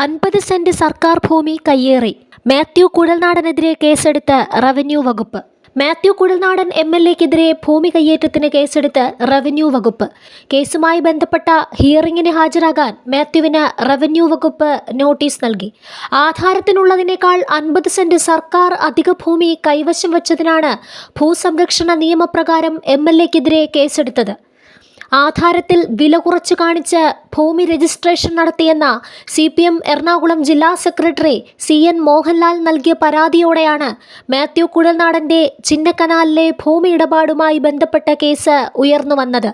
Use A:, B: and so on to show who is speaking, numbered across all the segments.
A: അൻപത് സെന്റ് സർക്കാർ ഭൂമി കയ്യേറി. മാത്യു കുഴൽനാടനെതിരെ കേസെടുത്ത് റവന്യൂ വകുപ്പ്. മാത്യു കുടൽനാടൻ എം എൽ എക്കെതിരെ ഭൂമി കയ്യേറ്റത്തിന് കേസെടുത്ത് റവന്യൂ വകുപ്പ്. കേസുമായി ബന്ധപ്പെട്ട ഹിയറിംഗിന് ഹാജരാകാൻ മാത്യുവിന് റവന്യൂ വകുപ്പ് നോട്ടീസ് നൽകി. ആധാരത്തിനുള്ളതിനേക്കാൾ അൻപത് സെന്റ് സർക്കാർ അധിക ഭൂമി കൈവശം വച്ചതിനാണ് ഭൂസംരക്ഷണ നിയമപ്രകാരം എം എൽ എക്കെതിരെ കേസെടുത്തത്. ആധാരത്തിൽ വില കുറച്ച് കാണിച്ച് ഭൂമി രജിസ്ട്രേഷൻ നടത്തിയെന്ന സി പി എം എറണാകുളം ജില്ലാ സെക്രട്ടറി സി എൻ മോഹൻലാൽ നൽകിയ പരാതിയോടെയാണ് മാത്യു കുഴൽനാടന്റെ ചിന്നക്കനാലിലെ ഭൂമി ഇടപാടുമായി ബന്ധപ്പെട്ട കേസ് ഉയർന്നു വന്നത്.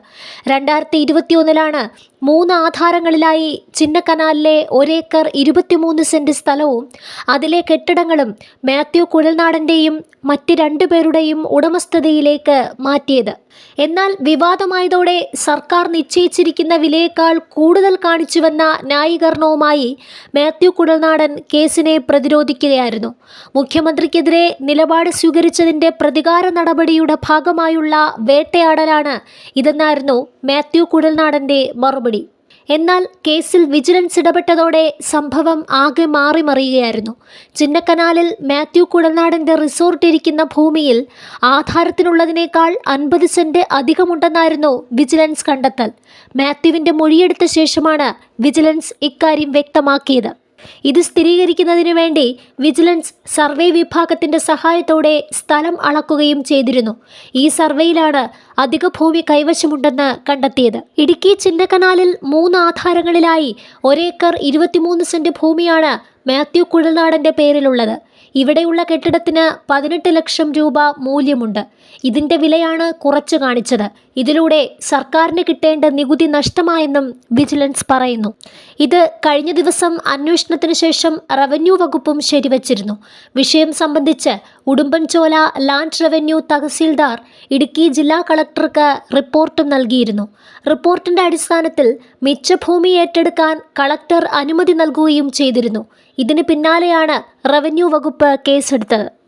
A: രണ്ടായിരത്തി ഇരുപത്തിയൊന്നിലാണ് മൂന്ന് ആധാരങ്ങളിലായി ചിന്നക്കനാലിലെ ഒരേക്കർ ഇരുപത്തിമൂന്ന് സെന്റ് സ്ഥലവും അതിലെ കെട്ടിടങ്ങളും മാത്യു കുഴൽനാടന്റെയും മറ്റ് രണ്ടുപേരുടെയും ഉടമസ്ഥതയിലേക്ക് മാറ്റിയത്. എന്നാൽ വിവാദമായതോടെ സർക്കാർ നിശ്ചയിച്ചിരിക്കുന്ന വിലയേക്കാൾ കൂടുതൽ കാണിച്ചുവെന്ന ന്യായീകരണവുമായി മാത്യു കുടൽനാടൻ കേസിനെ പ്രതിരോധിക്കുകയായിരുന്നു. മുഖ്യമന്ത്രിക്കെതിരെ നിലപാട് സ്വീകരിച്ചതിന്റെ പ്രതികാര നടപടിയുടെ ഭാഗമായുള്ള വേട്ടയാടലാണ് ഇതെന്നായിരുന്നു മാത്യു കുടൽനാടന്റെ മറുപടി. എന്നാൽ കേസിൽ വിജിലൻസ് ഇടപെട്ടതോടെ സംഭവം ആകെ മാറിമറിയുകയായിരുന്നു ചിന്നക്കനാലിൽ മാത്യു കുഴൽനാടന്റെ റിസോർട്ട് ഇരിക്കുന്ന ഭൂമിയിൽ ആധാരത്തിനുള്ളതിനേക്കാൾ അൻപത് സെന്റ് അധികമുണ്ടെന്നായിരുന്നു വിജിലൻസ് കണ്ടെത്തൽ. മാത്യുവിന്റെ മൊഴിയെടുത്ത ശേഷമാണ് വിജിലൻസ് ഇക്കാര്യം വ്യക്തമാക്കിയത്. ഇത് സ്ഥിരീകരിക്കുന്നതിനു വേണ്ടി വിജിലൻസ് സർവേ വിഭാഗത്തിന്റെ സഹായത്തോടെ സ്ഥലം അളക്കുകയും ചെയ്തിരുന്നു. ഈ സർവേയിലാണ് അധിക ഭൂമി കൈവശമുണ്ടെന്ന് കണ്ടെത്തിയത്. ഇടുക്കി ചിന്നക്കനാലിൽ മൂന്ന് ആധാരങ്ങളിലായി ഒരേക്കർ ഇരുപത്തിമൂന്ന് സെന്റ് ഭൂമിയാണ് മാത്യു കുഴൽനാടന്റെ പേരിലുള്ളത്. ഇവിടെയുള്ള കെട്ടിടത്തിന് പതിനെട്ട് ലക്ഷം രൂപ മൂല്യമുണ്ട്. ഇതിന്റെ വിലയാണ് കുറച്ചു കാണിച്ചത്. ഇതിലൂടെ സർക്കാരിന് കിട്ടേണ്ട നികുതി നഷ്ടമായെന്നും വിജിലൻസ് പറയുന്നു. ഇത് കഴിഞ്ഞ ദിവസം അന്വേഷണത്തിന് ശേഷം റവന്യൂ വകുപ്പും ശരിവച്ചിരുന്നു. വിഷയം സംബന്ധിച്ച് ഉടുമ്പൻചോല ലാൻഡ് റവന്യൂ തഹസീൽദാർ ഇടുക്കി ജില്ലാ കളക്ടർക്ക് റിപ്പോർട്ട് നൽകിയിരുന്നു. റിപ്പോർട്ടിന്റെ അടിസ്ഥാനത്തിൽ മിച്ചഭൂമി ഏറ്റെടുക്കാൻ കളക്ടർ അനുമതി നൽകുകയും ചെയ്തിരുന്നു. ഇതിന് പിന്നാലെയാണ് റവന്യൂ വകുപ്പ് കേസെടുത്തത്.